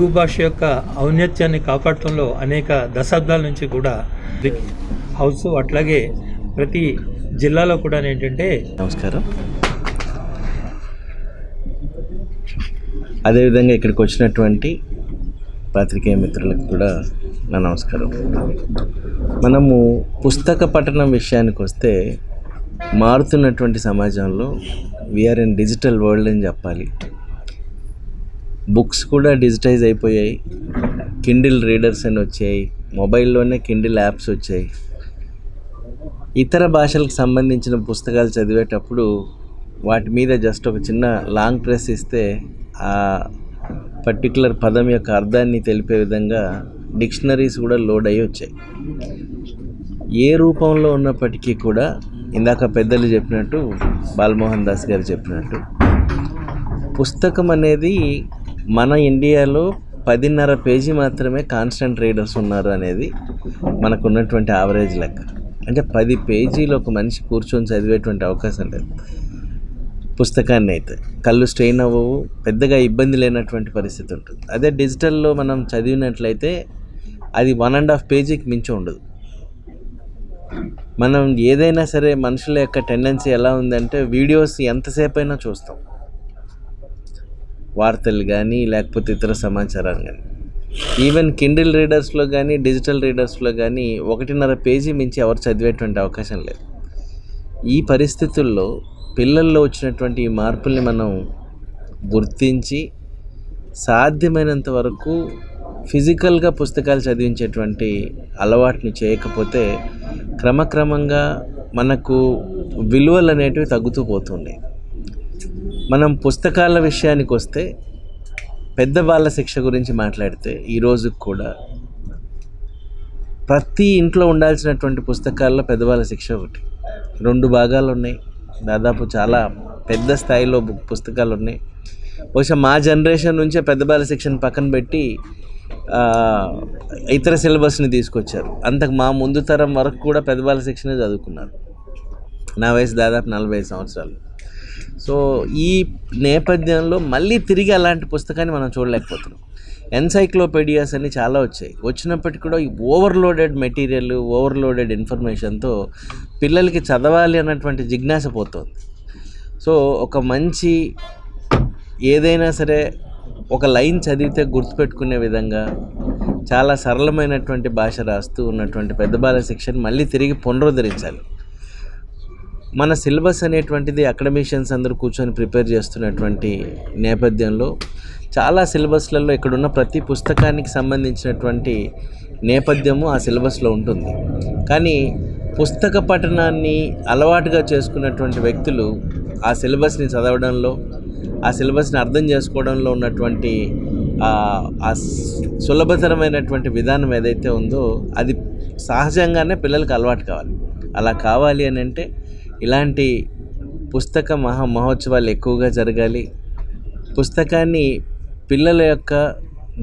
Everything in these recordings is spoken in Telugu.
తెలుగు భాష యొక్క ఔన్నత్యాన్ని కాపాడటంలో అనేక దశాబ్దాల నుంచి కూడా హౌస్ అట్లాగే ప్రతి జిల్లాలో కూడా ఏంటంటే నమస్కారం. అదేవిధంగా ఇక్కడికి వచ్చినటువంటి పాత్రికేయ మిత్రులకు కూడా నా నమస్కారం. మనము పుస్తక పఠనం విషయానికి వస్తే మారుతున్నటువంటి సమాజంలో వీఆర్ ఇన్ డిజిటల్ వరల్డ్ అని చెప్పాలి. బుక్స్ కూడా డిజిటైజ్ అయిపోయాయి. కిండిల్ రీడర్స్ అని వచ్చాయి. మొబైల్లోనే కిండిల్ యాప్స్ వచ్చాయి. ఇతర భాషలకు సంబంధించిన పుస్తకాలు చదివేటప్పుడు వాటి మీద జస్ట్ ఒక చిన్న లాంగ్ ప్రెస్ ఇస్తే ఆ పర్టికులర్ పదం యొక్క అర్థాన్ని తెలిపే విధంగా డిక్షనరీస్ కూడా లోడ్ అయ్యి వచ్చాయి. ఏ రూపంలో ఉన్నప్పటికీ కూడా ఇందాక పెద్దలు చెప్పినట్టు బాలమోహన్ దాస్ గారు చెప్పినట్టు పుస్తకం అనేది మన ఇండియాలో పదిన్నర పేజీ మాత్రమే కాన్స్టెంట్ రీడర్స్ ఉన్నారు అనేది మనకు ఉన్నటువంటి యావరేజ్ లెక్క. అంటే పది పేజీలు ఒక మనిషి కూర్చొని చదివేటువంటి అవకాశం లేదు. పుస్తకాన్ని అయితే. కళ్ళు స్ట్రెయిన్ అవ్వవు పెద్దగా ఇబ్బంది లేనటువంటి పరిస్థితి ఉంటుంది. అదే డిజిటల్లో మనం చదివినట్లయితే అది వన్ అండ్ హాఫ్ పేజీకి మించి ఉండదు. మనం ఏదైనా సరే మనుషుల యొక్క టెండెన్సీ ఎలా ఉందంటే వీడియోస్ ఎంతసేపు అయినా చూస్తాం. వార్తలు కానీ లేకపోతే ఇతర సమాచారాలు కానీ ఈవెన్ కిండిల్ రీడర్స్లో కానీ డిజిటల్ రీడర్స్లో కానీ ఒకటిన్నర పేజీ మించి ఎవరు చదివేటువంటి అవకాశం లేదు. ఈ పరిస్థితుల్లో పిల్లల్లో వచ్చినటువంటి ఈ మార్పుల్ని మనం గుర్తించి సాధ్యమైనంత వరకు ఫిజికల్గా పుస్తకాలు చదివించేటువంటి అలవాటుని చేయకపోతే క్రమక్రమంగా మనకు విలువలు అనేటివి తగ్గుతూ పోతుండే మనం పుస్తకాల విషయానికి వస్తే పెద్దవాళ్ళ శిక్ష గురించి మాట్లాడితే ఈరోజు కూడా ప్రతి ఇంట్లో ఉండాల్సినటువంటి పుస్తకాల్లో పెద్దవాళ్ళ శిక్ష ఒకటి. రెండు భాగాలు ఉన్నాయి దాదాపు చాలా పెద్ద స్థాయిలో బుక్ పుస్తకాలు ఉన్నాయి బహుశా మా జనరేషన్ నుంచే పెద్దవాళ్ళ శిక్షను పక్కన పెట్టి ఇతర సిలబస్ని తీసుకొచ్చారు. అంతకు మా ముందు తరం వరకు కూడా పెద్దవాళ్ళ శిక్షనే చదువుకున్నారు. నా వయసు దాదాపు నలభై ఐదు సంవత్సరాలు. సో ఈ నేపథ్యంలో మళ్ళీ తిరిగి అలాంటి పుస్తకాన్ని మనం చూడలేకపోతున్నాం. ఎన్సైక్లోపీడియాస్ అని చాలా వచ్చాయి. వచ్చినప్పటికీ కూడా ఈ ఓవర్లోడెడ్ మెటీరియల్ ఓవర్లోడెడ్ ఇన్ఫర్మేషన్తో పిల్లలకి చదవాలి అన్నటువంటి జిజ్ఞాస పోతుంది. సో ఒక మంచి ఏదైనా సరే ఒక లైన్ చదివితే గుర్తుపెట్టుకునే విధంగా చాలా సరళమైనటువంటి భాష రాస్తూ ఉన్నటువంటి పెద్ద బాల శిక్షణ మళ్ళీ తిరిగి పునరుద్ధరించాలి. మన సిలబస్ అనేటువంటిది అకాడమిషియన్స్ అందరూ కూర్చొని ప్రిపేర్ చేస్తున్నటువంటి నేపథ్యంలో చాలా సిలబస్లలో ఇక్కడున్న ప్రతి పుస్తకానికి సంబంధించినటువంటి నేపథ్యము ఆ సిలబస్లో ఉంటుంది. కానీ పుస్తక పఠనాన్ని అలవాటుగా చేసుకున్నటువంటి వ్యక్తులు ఆ సిలబస్ని చదవడంలో ఆ సిలబస్ని అర్థం చేసుకోవడంలో ఉన్నటువంటి ఆ ఆ సులభతరమైనటువంటి విధానం ఏదైతే ఉందో అది సహజంగానే పిల్లలకు అలవాటు కావాలి. అలా కావాలి అని అంటే ఇలాంటి పుస్తక మహా మహోత్సవాలు ఎక్కువగా జరగాలి. పుస్తకాన్ని పిల్లల యొక్క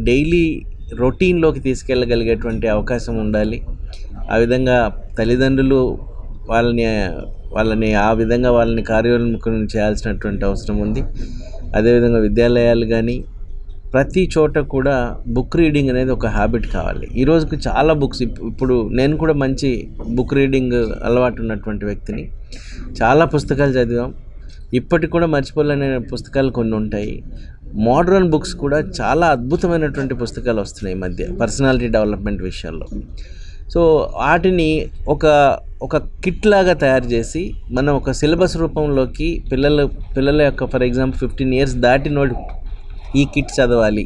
డైలీ రొటీన్లోకి తీసుకెళ్ళగలిగేటువంటి అవకాశం ఉండాలి. ఆ విధంగా తల్లిదండ్రులు వాళ్ళని వాళ్ళని ఆ విధంగా వాళ్ళని కార్యోన్ముఖం చేయాల్సినటువంటి అవసరం ఉంది. అదేవిధంగా విద్యాలయాలు కానీ ప్రతి చోట కూడా బుక్ రీడింగ్ అనేది ఒక హ్యాబిట్ కావాలి. ఈ రోజుకి చాలా బుక్స్ ఇప్పుడు నేను కూడా మంచి బుక్ రీడింగ్ అలవాటు ఉన్నటువంటి వ్యక్తిని. చాలా పుస్తకాలు చదివాం. ఇప్పటికి కూడా మర్చిపోలేని పుస్తకాలు కొన్ని ఉంటాయి. మోడ్రన్ బుక్స్ కూడా చాలా అద్భుతమైనటువంటి పుస్తకాలు వస్తున్నాయి ఈ మధ్య పర్సనాలిటీ డెవలప్మెంట్ విషయాల్లో. సో వాటిని ఒక ఒక కిట్ లాగా తయారు చేసి మనం ఒక సిలబస్ రూపంలోకి పిల్లల పిల్లల యొక్క ఫర్ ఎగ్జాంపుల్ ఫిఫ్టీన్ ఇయర్స్ దాటినోడి ఈ కిట్ చదవాలి.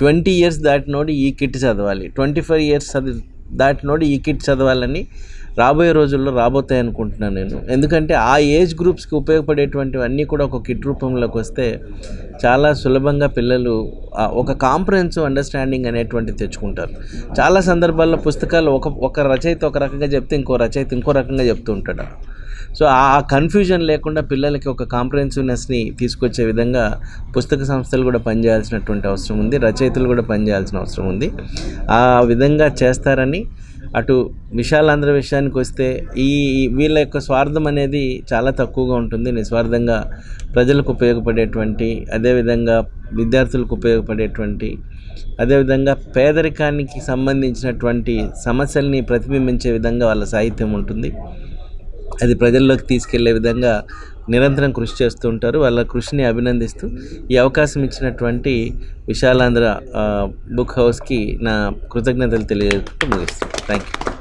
ట్వంటీ ఇయర్స్ దాటినోడు ఈ కిట్ చదవాలి. ట్వంటీ ఫైవ్ ఇయర్స్ చదివి దాటినోడు ఈ కిట్ చదవాలని రాబోయే రోజుల్లో రాబోతాయి అనుకుంటున్నాను నేను. ఎందుకంటే ఆ ఏజ్ గ్రూప్స్కి ఉపయోగపడేటువంటివన్నీ కూడా ఒక కిట్ రూపంలోకి వస్తే చాలా సులభంగా పిల్లలు ఒక కాంప్రహెన్సివ్ అండర్స్టాండింగ్ అనేటువంటిది తెచ్చుకుంటారు. చాలా సందర్భాల్లో పుస్తకాలు ఒక ఒక రచయిత ఒక రకంగా చెప్తే ఇంకో రచయిత ఇంకో రకంగా చెప్తూ ఉంటాడు. సో ఆ కన్ఫ్యూజన్ లేకుండా పిల్లలకి ఒక కాంప్రహెన్సివ్నెస్ని తీసుకొచ్చే విధంగా పుస్తక సంస్థలు కూడా పనిచేయాల్సినటువంటి అవసరం ఉంది. రచయితలు కూడా పనిచేయాల్సిన అవసరం ఉంది. ఆ విధంగా చేస్తారని అటు విశాలాంధ్ర విషయానికి వస్తే ఈ వీళ్ళ యొక్క స్వార్థం అనేది చాలా తక్కువగా ఉంటుంది. నిస్వార్థంగా ప్రజలకు ఉపయోగపడేటువంటి అదేవిధంగా విద్యార్థులకు ఉపయోగపడేటువంటి అదేవిధంగా పేదరికానికి సంబంధించినటువంటి సమస్యల్ని ప్రతిబింబించే విధంగా వాళ్ళ సాహిత్యం ఉంటుంది. అది ప్రజల్లోకి తీసుకెళ్ళే విధంగా నిరంతరం కృషి చేస్తూ ఉంటారు. వాళ్ళ కృషిని అభినందిస్తూ ఈ అవకాశం ఇచ్చినటువంటి విశాలాంధ్ర బుక్ హౌస్కి నా కృతజ్ఞతలు తెలియజేస్తూ ముగిస్తాను థ్యాంక్ యూ